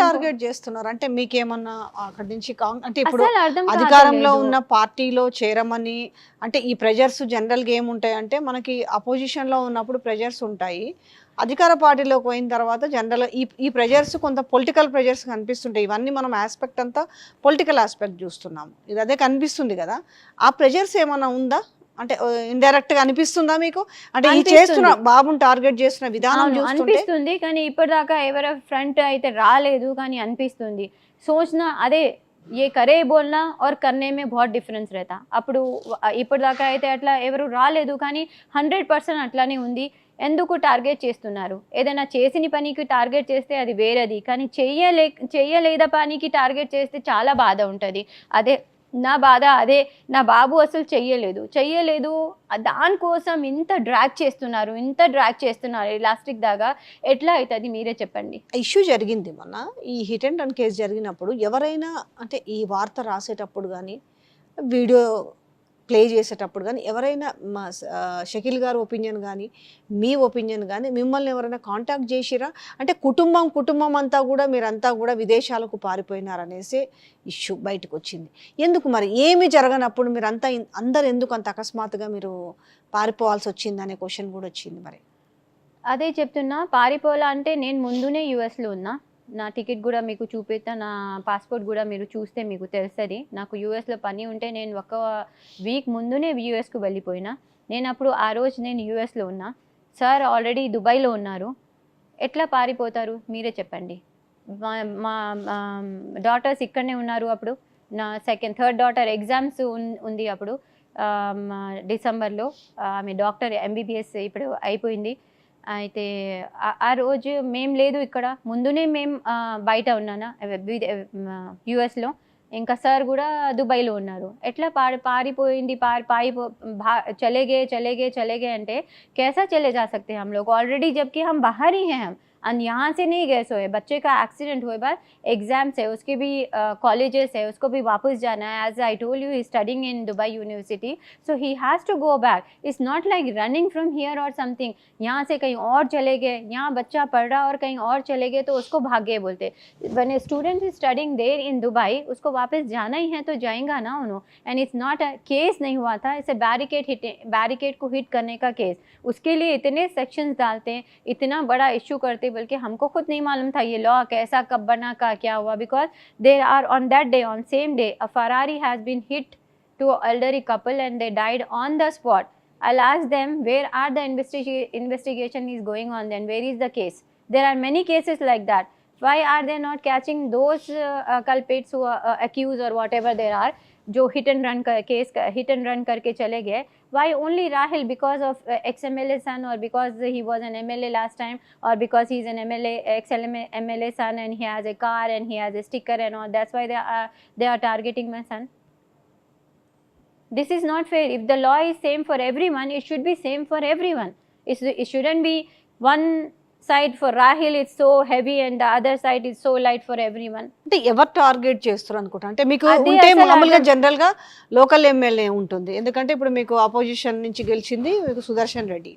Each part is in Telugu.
టార్గెట్ చేస్తున్నారు? అంటే మీకేమన్నా అక్కడి నుంచి అంటే ఇప్పుడు అధికారంలో. ఉన్న పార్టీలో చేరమని అంటే ఈ ప్రెజర్స్ జనరల్గా ఏముంటాయి? అంటే మనకి అపోజిషన్లో ఉన్నప్పుడు ప్రెజర్స్ ఉంటాయి. అధికార పార్టీలోకి పోయిన తర్వాత జనరల్ ఈ ఈ ప్రెజర్స్ కొంత పొలిటికల్ ప్రెజర్స్ కనిపిస్తుంటాయి. ఇవన్నీ మనం ఆస్పెక్ట్ అంతా పొలిటికల్ ఆస్పెక్ట్ చూస్తున్నాము ఇది అదే కనిపిస్తుంది కదా. ఆ ప్రెజర్స్ ఏమైనా ఉందా? అంటే ఇండైరెక్ట్గా అనిపిస్తుందా మీకు? అంటే ఈ చేస్తున్న బాబుని టార్గెట్ చేస్తున్న విధానం అనిపిస్తుంది. కానీ ఇప్పటిదాకా ఎవరో ఫ్రంట్ అయితే రాలేదు కానీ అనిపిస్తుంది. సోచన అదే ఏ కరే బోల్నా ఆర్ కర్నేమే బాట్ డిఫరెన్స్ రేతా. అప్పుడు ఇప్పటిదాకా అయితే అట్లా ఎవరు రాలేదు కానీ హండ్రెడ్ పర్సెంట్ అట్లానే ఉంది. ఎందుకు టార్గెట్ చేస్తున్నారు? ఏదైనా చేసిన పనికి టార్గెట్ చేస్తే అది వేరేది. కానీ చెయ్యలే చెయ్యలేదా పనికి టార్గెట్ చేస్తే చాలా బాధ ఉంటుంది. అదే నా బాధ అదే నా బాబు అసలు చెయ్యలేదు. చెయ్యలేదు. దానికోసం ఇంత డ్రాగ్ చేస్తున్నారు ఇంత డ్రాగ్ చేస్తున్నారు ఎలాస్టిక్ దాకా ఎట్లా అవుతుంది మీరే చెప్పండి. ఇష్యూ జరిగింది మొన్న. ఈ హిట్ అండ్ రన్ కేసు జరిగినప్పుడు ఎవరైనా అంటే ఈ వార్త రాసేటప్పుడు కానీ వీడియో ప్లే చేసేటప్పుడు కానీ ఎవరైనా మా షకిల్ షకీల్ గారు ఒపీనియన్ కానీ మీ ఒపీనియన్ కానీ మిమ్మల్ని ఎవరైనా కాంటాక్ట్ చేసిరా? అంటే కుటుంబం కుటుంబం అంతా కూడా మీరంతా కూడా విదేశాలకు పారిపోయినారనేసి ఇష్యూ బయటకు వచ్చింది ఎందుకు మరి? ఏమి జరగనప్పుడు మీరు అంతా అందరు ఎందుకు అంత అకస్మాత్తుగా మీరు పారిపోవాల్సి వచ్చింది అనే క్వశ్చన్ కూడా వచ్చింది మరి. అదే చెప్తున్నా పారిపోలా అంటే నేను ముందునే యుఎస్లో ఉన్నా. నా టికెట్ కూడా మీకు చూపిస్తా నా పాస్పోర్ట్ కూడా మీరు చూస్తే మీకు తెలుస్తుంది. నాకు యూఎస్లో పని ఉంటే నేను ఒక వీక్ ముందునే యూఎస్కు వెళ్ళిపోయినా. నేను అప్పుడు ఆ రోజు నేను యూఎస్లో ఉన్నా. సార్ ఆల్రెడీ దుబాయ్లో ఉన్నారు. ఎట్లా పారిపోతారు? మీరే చెప్పండి. మా మా డాటర్స్ ఇక్కడనే ఉన్నారు అప్పుడు. నా సెకండ్ థర్డ్ డాటర్ ఎగ్జామ్స్ ఉంది అప్పుడు. మా డిసెంబర్లో ఆమె డాక్టర్ ఎంబీబీఎస్ ఇప్పుడు అయిపోయింది. అయితే ఆ- ఆ రోజు మేం లేదు ఇక్కడ ముందునే మేము ఆ, బయట ఉన్నానా యుఎస్లో ఇంకా సార్ కూడా దుబాయ్లో ఉన్నారు ఎట్లా పారి పారిపోయింది పారి పారిపో భా చలేగే చలేగే చలేగే అంటే कैसा चले जा सकते हैं हम लोग ऑलरेडी जबकि हम बाहर ही हैं हम और यहाँ से नहीं गए सोए बच्चे का एक्सीडेंट हुए बाद एग्ज़ाम्स है, उसके भी कॉलेजेस है, उसको भी वापस जाना है। As I told you he studying in Dubai university so he has to go back it's not like running from here or something यहाँ से कहीं और चले गए, यहाँ बच्चा पढ़ रहा और कहीं और चले गए तो उसको भाग्य बोलते। One student is studying there in Dubai उसको वापस जाना ही है तो जाएँगा ना उन्होंने एंड इट्स नॉट केस नहीं हुआ था इसे बैरिकेड हिट बैरिकेड को हिट करने का केस उसके लिए इतने सेक्शंस डालते हैं, इतना बड़ा इशू करते बल्कि हमको खुद नहीं मालूम था ये लॉ कैसा, कब बना, का, क्या हुआ। Because there are on that day on same day a Ferrari has been hit to elderly couple and they died on the spot I last them where are the investigation is going on then where is the case there are many cases like that Why are they not catching those uh, uh, culprits who are uh, accused or whatever there are? जो hit and run case hit and run करके चले गए why only rahil because of uh, ex mla son or because he was an mla last time or because he's an mla ex mla son and he has a car and he has a sticker and all that's why they are they are targeting my son this is not fair if the law is same for everyone it should be same for everyone it's, it shouldn't be one side for rahil it's so heavy and the other side is so light for everyone. అంటే ఎవరు టార్గెట్ చేస్తారు అనుకుంటా? అంటే మీకు అదే ఉంటే అసలు మామూలుగా జనరల్గా లోకల్ ఎమ్మెల్యే ఉంటుంది. ఎందుకంటే ఇప్పుడు మీకు అపోజిషన్ నుంచి గెలిచింది మీకు సుదర్శన్ రెడ్డి.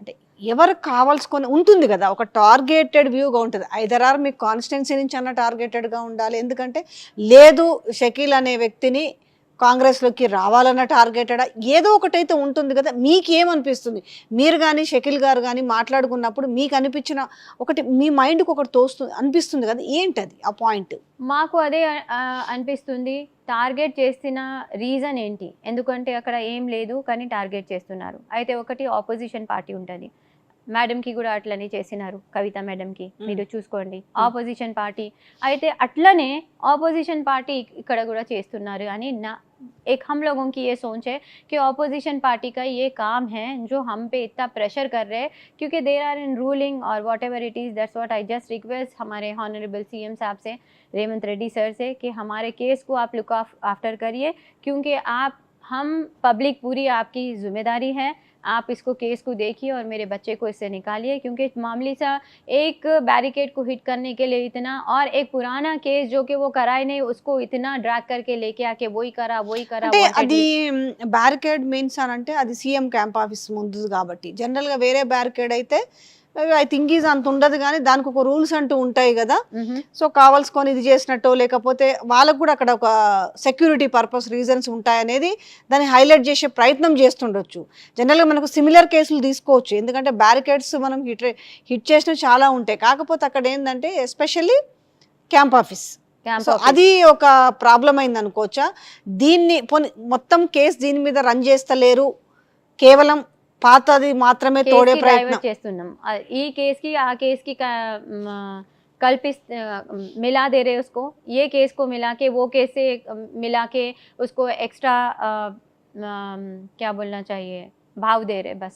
అంటే ఎవరు కావాల్సుకొని ఉంటుంది కదా ఒక టార్గెటెడ్ వ్యూగా ఉంటుంది. ఐదర్ ఆర్ మీకు కాన్స్టిట్యున్సీ నుంచి అన్న టార్గెటెడ్గా ఉండాలి. ఎందుకంటే లేదు షకీల్ అనే వ్యక్తిని కాంగ్రెస్లోకి రావాలన్న టార్గెటెడా ఏదో ఒకటైతే ఉంటుంది కదా మీకేమనిపిస్తుంది? మీరు కానీ షకిల్ గారు కానీ మాట్లాడుకున్నప్పుడు మీకు అనిపించిన ఒకటి మీ మైండ్కి ఒకటి తోస్తుంది అనిపిస్తుంది కదా ఏంటది ఆ పాయింట్? మాకు అదే అనిపిస్తుంది. టార్గెట్ చేసిన రీజన్ ఏంటి? ఎందుకంటే అక్కడ ఏం లేదు కానీ టార్గెట్ చేస్తున్నారు. అయితే ఒకటి ఆపోజిషన్ పార్టీ ఉంటుంది. మేడంకి కూడా అట్లనే చేసినారు కవిత మేడంకి మీరు చూసుకోండి ఆపోజిషన్ పార్టీ అయితే అట్లనే ఆపోజిషన్ పార్టీ ఇక్కడ కూడా చేస్తున్నారు అని నా एक हम लोगों की ये सोच है कि ऑपोजिशन पार्टी का ये काम है जो हम पे इतना प्रेशर कर रहे हैं क्योंकि देर आर इन रूलिंग और whatever it is that's what I just request हमारे हॉनरेबल सीएम साहब से रेवंत रेड्डी सर से कि हमारे केस को आप लुक आफ्टर करिए क्योंकि आप हम पब्लिक पूरी आपकी जिम्मेदारी है आप इसको केस को देखिए और मेरे बच्चे को इससे निकालिए क्योंकि मामूली सा एक बैरिकेड को हिट करने के लिए इतना और एक पुराना केस जो कि वो कराए नहीं उसको इतना ड्रैग करके लेके आके वही करा वही करा అంటే wanted అది బ్యారికేడ్ మీన్స్ అని అంటే అది సీఎం క్యాంప్ ఆఫీస్ ముందు కాబట్టి జనరల్ గా వేరే బ్యారికేడ్ అయితే ఐ థింక్ ఈజ్ అంత ఉండదు కానీ దానికి ఒక రూల్స్ అంటూ ఉంటాయి కదా. సో కావాల్సుకొని ఇది చేసినట్టు లేకపోతే వాళ్ళకు కూడా అక్కడ ఒక సెక్యూరిటీ పర్పస్ రీజన్స్ ఉంటాయనేది దాన్ని హైలైట్ చేసే ప్రయత్నం చేస్తుండొచ్చు. జనరల్గా మనకు సిమిలర్ కేసులు తీసుకోవచ్చు. ఎందుకంటే బ్యారికేడ్స్ మనం హిట్ హిట్ చేసినవి చాలా ఉంటాయి. కాకపోతే అక్కడ ఏంటంటే ఎస్పెషల్లీ క్యాంప్ ఆఫీస్ సో అది ఒక ప్రాబ్లం అయింది అనుకోవచ్చా? దీన్ని మొత్తం కేసు దీని మీద రన్ చేస్తలేరు. కేవలం పాతది మాత్రమే తోడే కేసుకి ప్రయత్నం డైవర్ట్ చేస్తున్నాం ఆ, ఈ కేసుకి ఆ కేసుకి कल्पिस मिला दे रहे उसको ये केस को मिला के वो केस से अ, मिला के उसको एक्स्ट्रा क्या बोलना चाहिए भाव दे रहे बस